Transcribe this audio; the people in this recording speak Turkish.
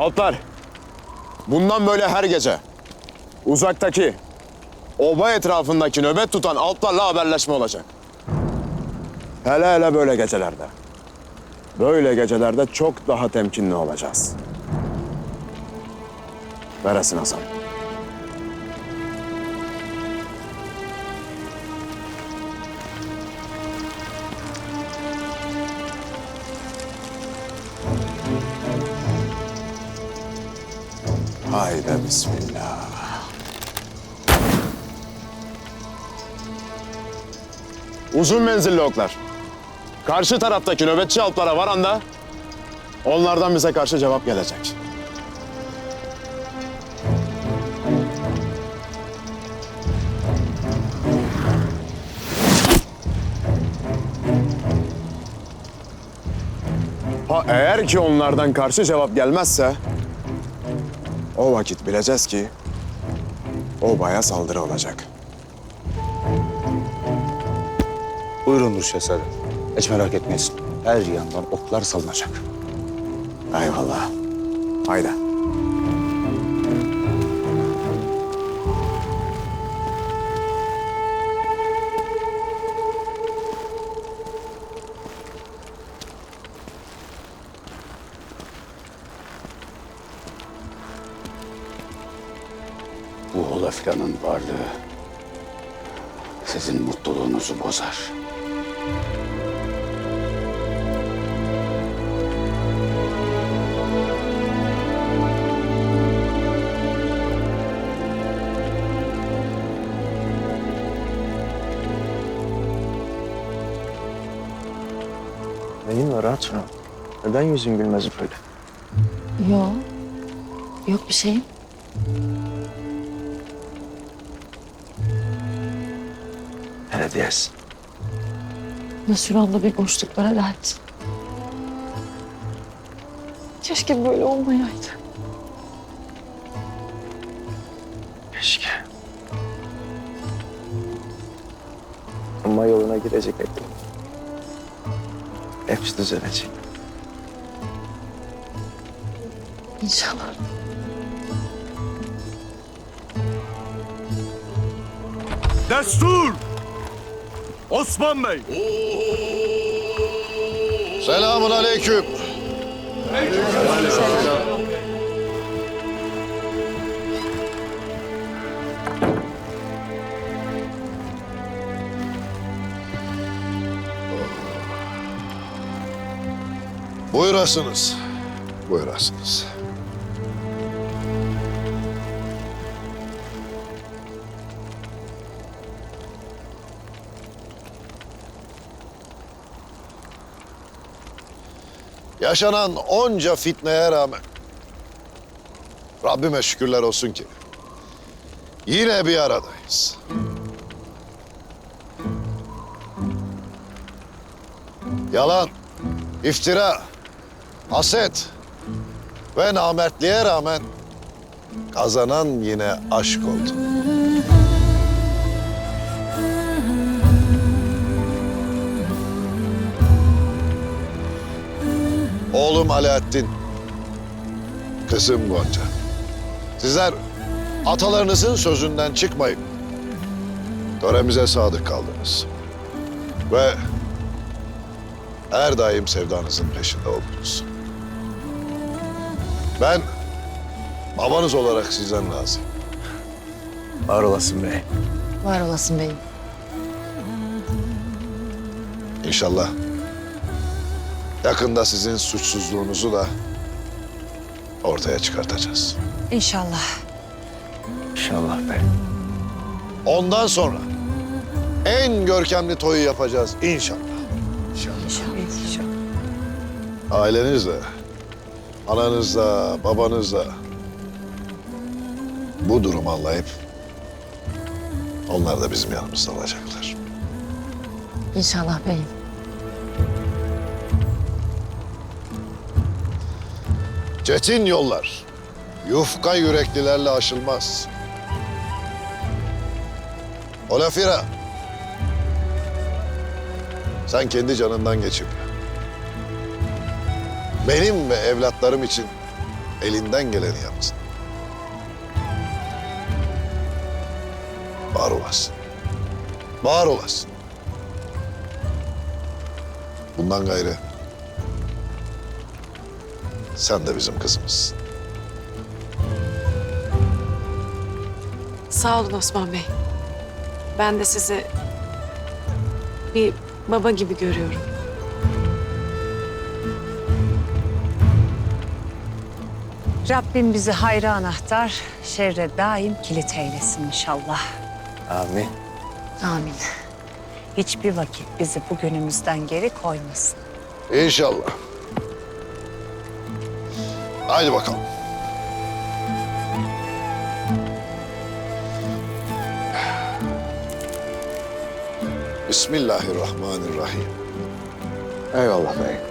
Altlar. Bundan böyle her gece uzaktaki oba etrafındaki nöbet tutan altlarla haberleşme olacak. Hele hele böyle gecelerde. Böyle gecelerde çok daha temkinli olacağız. Veresin Hasan. Haydi bismillah. Uzun menzilli oklar. Karşı taraftaki nöbetçi alplara varanda onlardan bize karşı cevap gelecek. Ha eğer ki onlardan karşı cevap gelmezse o vakit bileceğiz ki obaya saldırı olacak. Buyurun Nur Şehzadem. Hiç merak etmeyin. Her yandan oklar salınacak. Eyvallah. Haydi. Bu ola filanın varlığı sizin mutluluğunuzu bozar. Neyin var hatun? Neden yüzün gülmez böyle? Yok. Yok bir şeyim. Hele diyesin. Nasıl anda bir boşluklara dert. Keşke böyle olmayaydı. Keşke. Ama yoluna girecek hep. Hepsi düzelecek. İnşallah. Destur! Osman Bey! Selamun aleyküm. Buyurasınız. Buyurasınız. Yaşanan onca fitneye rağmen Rabbime şükürler olsun ki yine bir aradayız. Yalan, iftira, haset ve namertliğe rağmen kazanan yine aşk oldu. Oğlum Alaaddin, kızım Gonca. Sizler atalarınızın sözünden çıkmayıp töremize sadık kaldınız. Ve her daim sevdanızın peşinde oldunuz. Ben babanız olarak sizden razıyım. Var olasın bey. Var olasın beyim. İnşallah yakında sizin suçsuzluğunuzu da ortaya çıkartacağız. İnşallah. İnşallah bey. Ondan sonra en görkemli toyu yapacağız inşallah. Ailenizle, ananızla, babanızla bu durumu anlayıp onlar da bizim yanımızda olacaklar. İnşallah beyim. Çetin yollar yufka yüreklilerle aşılmaz. Olafira, sen kendi canından geçip benim ve evlatlarım için elinden geleni yapsın. Var olasın. Var olasın. Bundan gayrı sen de bizim kızımızsın. Sağ olun Osman Bey. Ben de sizi bir baba gibi görüyorum. Rabbim bizi hayra anahtar, şerre daim kilit eylesin inşallah. Amin. Amin. Hiçbir vakit bizi bugünümüzden geri koymasın. İnşallah. Haydi bakalım. Bismillahirrahmanirrahim. Eyvallah bey.